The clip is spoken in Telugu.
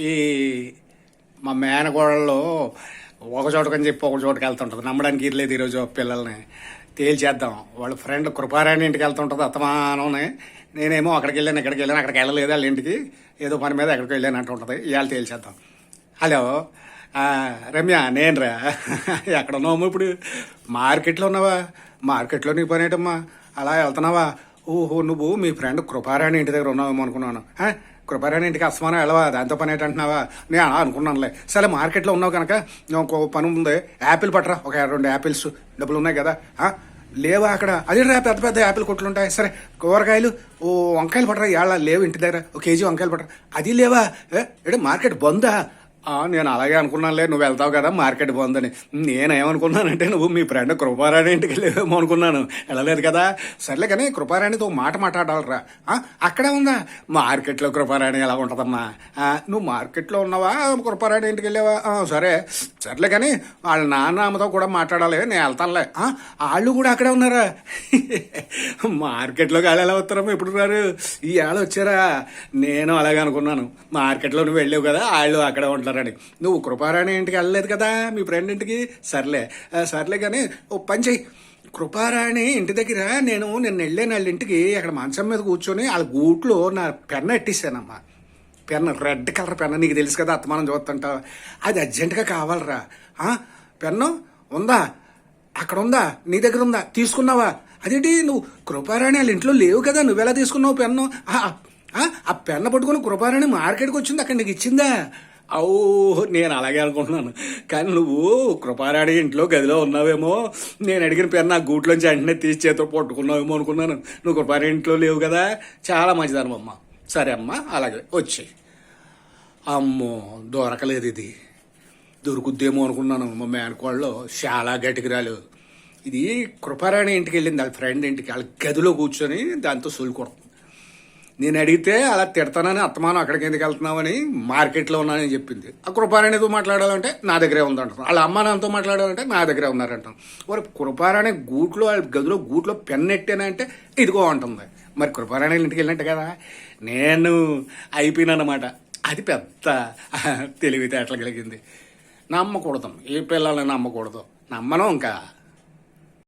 ఈ మా మేనగోడల్లో ఒక చోటకని చెప్పి ఒక చోటకి వెళ్తుంటుంది. నమ్మడానికి ఇర్లేదు ఈరోజు పిల్లల్ని. తేల్చేద్దాం. వాళ్ళ ఫ్రెండ్ కృపారాయణ ఇంటికి వెళ్తుంటుంది అత్తమానంని. నేనేమో అక్కడికి వెళ్ళాను ఇక్కడికి వెళ్ళాను అక్కడికి వెళ్ళలేదు వాళ్ళ ఇంటికి. ఏదో పని మీద ఎక్కడికి వెళ్ళాను అంటుంటుంది. ఇవాళ తేల్చేద్దాం. హలో. రమ్య నేను రా ఎక్కడ ఉన్నావు ఇప్పుడు? మార్కెట్లో ఉన్నావా? మార్కెట్లో నీకు పని ఏంటమ్మా? అలా వెళ్తున్నావా? ఓహో నువ్వు మీ ఫ్రెండ్ కృపారాణి ఇంటి దగ్గర ఉన్నావేమో అనుకున్నాను. కృపారాణి ఇంటికి అస్మానం వెళ్ళవా? దాంతో పని ఏంటంటున్నావా? నేను అలా అనుకున్నానులే. సరే మార్కెట్లో ఉన్నావు కనుక ఒక పని ఉంది. యాపిల్ పట్టరా. ఒక రెండు యాపిల్స్ డబ్బులు ఉన్నాయి కదా. లేవా అక్కడ? అదే పెద్ద పెద్ద యాపిల్ కొట్లు ఉంటాయి. సరే కూరగాయలు ఓ వంకాయలు పట్టరా. ఇవాళ లేవు ఇంటి దగ్గర. ఒక కేజీ వంకాయలు పట్టరా. అది లేవా? ఏ? ఏడు మార్కెట్ బందా? నేను అలాగే అనుకున్నానులే నువ్వు వెళ్తావు కదా మార్కెట్ బాగుందని. నేనేమనుకున్నానంటే నువ్వు మీ ఫ్రెండ్ కృపారాణి ఇంటికి వెళ్ళేమో అనుకున్నాను. వెళ్ళలేదు కదా? సర్లే కానీ కృపారాణితో మాట మాట్లాడాలరా. ఆ, అక్కడే ఉందా? మార్కెట్లో కృపారాణి ఎలా ఉంటుందమ్మా? నువ్వు మార్కెట్లో ఉన్నావా? కృపారాణి ఇంటికి వెళ్ళావా? సరే. సర్లే కానీ వాళ్ళ నాన్న అమ్మతో కూడా మాట్లాడాలి. నేను వెళ్తానులే. ఆ, వాళ్ళు కూడా అక్కడే ఉన్నారా? మార్కెట్లోకి వాళ్ళు ఎలా వస్తారమ్మా ఎప్పుడు రారు? ఈ ఏళ్ళ వచ్చారా? నేను అలాగే అనుకున్నాను. మార్కెట్లో నువ్వు వెళ్ళావు కదా వాళ్ళు అక్కడే ఉంటారు. ఉంటారని నువ్వు కృపారాణి ఇంటికి వెళ్ళలేదు కదా మీ ఫ్రెండ్ ఇంటికి? సర్లే. సర్లే కానీ ఓ పని చెయ్యి. కృపారాణి ఇంటి దగ్గర నేను నిన్న వెళ్ళాను వాళ్ళ ఇంటికి అక్కడ మంచం మీద కూర్చొని వాళ్ళ గూట్లో నా పెన్న ఎట్టేసానమ్మా పెన్ రెడ్ కలర్ పెన్ నీకు తెలుసు కదా అత్తమానం చూస్తుంటా. అది అర్జెంటుగా కావాలరా. పెన్ను ఉందా? అక్కడ ఉందా? నీ దగ్గర ఉందా? తీసుకున్నావా? అదేంటి నువ్వు కృపారాణి వాళ్ళ ఇంట్లో లేవు కదా నువ్వెలా తీసుకున్నావు పెన్ను? ఆ, ఆ పెన్ను పట్టుకుని కృపారాణి మార్కెట్కి వచ్చింది అక్కడ నీకు ఇచ్చిందా? అవు నేను అలాగే అనుకుంటున్నాను. కానీ నువ్వు కృపారాణి ఇంట్లో గదిలో ఉన్నావేమో నేను అడిగిన పేరు నా గూట్లోంచి వెంటనే తీసి చేతితో పట్టుకున్నావేమో అనుకున్నాను. నువ్వు కృపారాడి ఇంట్లో లేవు కదా చాలా మంచిదనమ్మ సరే అమ్మా అలాగే వచ్చి అమ్మో దొరకలేదు ఇది. దొరుకుద్దేమో అనుకున్నాను మా మేనకోళ్ళు చాలా గట్టికి రాలేదు ఇది కృపారాణి ఇంటికి వెళ్ళింది వాళ్ళ ఫ్రెండ్ ఇంటికి వాళ్ళ గదిలో కూర్చొని దాంతో సొల్లు కొడుతుంది నేను అడిగితే అలా తిడతానని అత్తమానం అక్కడికి ఎందుకు వెళ్తున్నామని మార్కెట్లో ఉన్నానని చెప్పింది. ఆ కృపారాణితో మాట్లాడాలంటే నా దగ్గరే ఉందంటాను వాళ్ళ అమ్మ నాన్నతో మాట్లాడాలంటే నా దగ్గరే ఉన్నారంటాను మరి కృపారాణి గూట్లో వాళ్ళ గదిలో గూట్లో పెన్నెట్టేనంటే ఇదిగో ఉంటుంది మరి కృపారాణి ఇంటికి వెళ్ళినట్టు కదా? నేను అయిపోయినానమాట అది పెద్ద తెలివితేటలు కలిగింది. నమ్మకూడదు. ఏ పిల్లల్ని నమ్మకూడదు. నమ్మను ఇంకా.